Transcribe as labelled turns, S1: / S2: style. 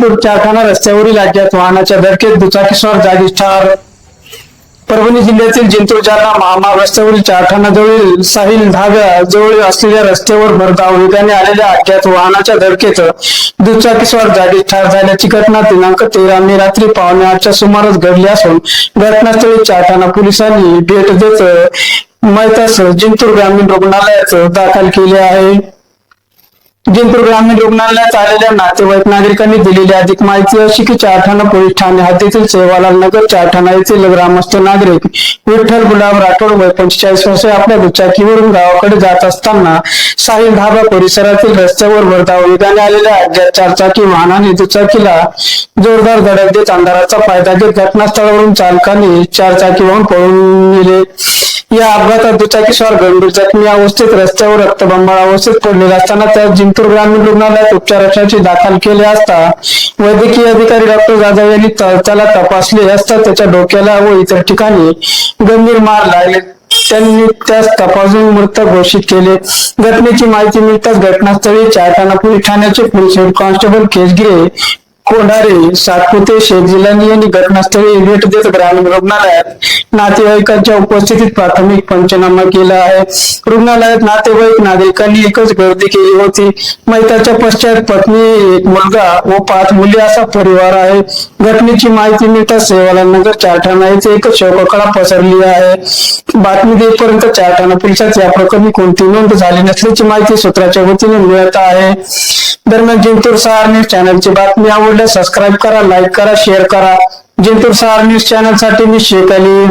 S1: जिंतूर चारखाना रस्त्यावरील राज्यात वाहनाच्या धडकेत दुचाकीस्वार जागीच ठार परभणी जिल्ह्यातील जिंतूर जालना महामार्ग रस्त्यावरील चारठाणा जवळील साहिल धागा जवळ असलेल्या रस्त्यावर भरधाव वेगाने आलेल्या अज्ञात वाहनाच्या धडकेत दुचाकीस्वार जागीच ठार झाल्याची घटना दिनांक तेरा मे रात्री पावणे आठच्या सुमारास घडली असून घटनास्थळी चारखाना पोलिसांनी भेट देत मैतास जिंतूर ग्रामीण रुग्णालयात दाखल केले आहे. जिंतूर ग्रामीण रुग्णालयात आलेल्या नातेवाईक नागरिकांनी दिलेली अधिक माहिती अशी की चारठाणा पोलीस ठाणे हद्दीतील सेवालाल नगर चारठाणा येथील ग्रामस्थ नागरिक विठ्ठल गुलाब राठोड वय पंचेचाळीस वर्षे आपल्या दुचाकीवरून गावाकडे जात असताना साहिल धाबा परिसरातील रस्त्यावर भरधाव वेगाने आलेल्या अज्ञात चारचाकी वाहनाने दुचाकीला जोरदार धडक देत अंधाराचा फायदा घेत घटनास्थळावरून चालकाने चारचाकी वाहून पळून नेले या अपघातात दुचाकीस्वार गंभीर जखमी अवस्थेत रस्त्यावर रक्तबंबाळ अवस्थेत पडलेला असताना त्यास जिंतूर ग्रामीण रुग्णालयात उपचारासाठी दाखल केले असता वैद्यकीय अधिकारी डॉक्टर जाधव यांनी त्याला तपासले असता त्याच्या डोक्याला व इतर ठिकाणी गंभीर मार लागले. त्यांनी त्यास तपासून मृत घोषित केले. घटनेची माहिती मिळताच घटनास्थळी चारठाणा पोलीस ठाण्याचे police head constable Kesgire Konare Satpute Shaikh जिल्ह्यांनी यांनी घटनास्थळी भेट देत ग्रामीण रुग्णालयात नातेवाईकांच्या उपस्थितीत प्राथमिक पंचनामा केला आहे. रुग्णालयात नातेवाईक नागरिकांनी एकच गर्दी केली होती. मैताच्या पश्चात पत्नी एक मुलगा व पाच मुली असा परिवार आहे. घटनेची माहिती मिळताच सेवाला नगर चारठाणा येथे एकच शोककळा पसरली आहे. बातमी देईपर्यंत चारठाणा पोलिसात या प्रकरणी कोणती नोंद झाली नसल्याची माहिती सूत्राच्या वतीने मिळत आहे. दरम्यान जिंतूर सहार न्यूज चॅनलची बातमी आवडल्यास सबस्क्राईब करा लाईक करा शेअर करा. जिंतूर सहार न्यूज चॅनलसाठी मी शेख अली